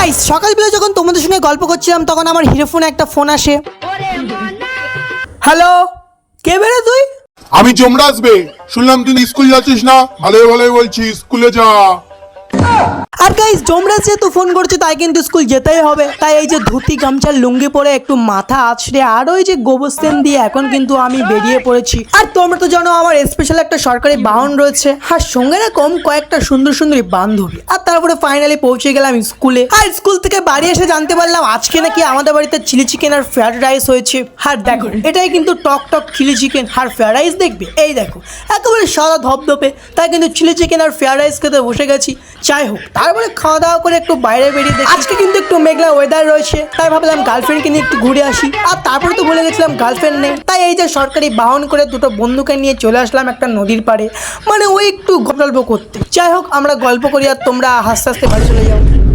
Guys সকালবেলা যখন তোমাদের সঙ্গে গল্প করছিলাম তখন আমার হিরো ফোনে একটা ফোন আসে। হ্যালো কে বেরে তুই? আমি জমরা আসবে শুনলাম তুই স্কুল যাচ্ছিস না? ভালোই ভালোই বলছি স্কুলে যা। আর গাইস জমরাজ যেহেতু ফোন করছে তাই কিন্তু স্কুল যেতেই হবে। তাই এই যে ধুতি গামছার লুঙ্গি পরে একটু মাথা আছড়ে আর ওই যে গোবস্তেন দিয়ে এখন কিন্তু আমি বেরিয়ে পড়েছি। আর তোমরা তো জানো আমার স্পেশাল একটা সরকারি বাহন রয়েছে। আর সঙ্গে না কম কয়েকটা সুন্দর সুন্দরী বান্ধবী। আর তারপরে ফাইনালি পৌঁছে গেলাম স্কুলে আর স্কুল থেকে বাড়ি এসে জানতে পারলাম আজকে নাকি আমাদের বাড়িতে চিলি চিকেন আর ফ্রাইড রাইস হয়েছে। আর দেখো, এটাই কিন্তু টক টক চিলি চিকেন আর ফ্রাইড রাইস দেখবে। এই দেখো, একেবারে সাদা ধপধপে তাই কিন্তু চিলি চিকেন আর ফ্রাইড রাইস খেতে বসে গেছি। যাই হোক, তারপরে খাওয়া দাওয়া করে একটু বাইরে বেরিয়ে দেখি। আজকে কিন্তু একটু মেঘলা ওয়েদার রয়েছে, তাই ভাবলাম গার্লফ্রেন্ডকে নিয়ে একটু ঘুরে আসি। আর তারপরে তো বলে গেছিলাম গার্লফ্রেন্ড নেই। এই যে সরকারি বাহন করে দুটো বন্ধুকে নিয়ে চলে আসলাম একটা নদীর পাড়ে। মানে ওই একটু গল্প করতে। যাই হোক, আমরা গল্প করি আর তোমরা হাসতে হাসতে বাড়ি চলে যাও।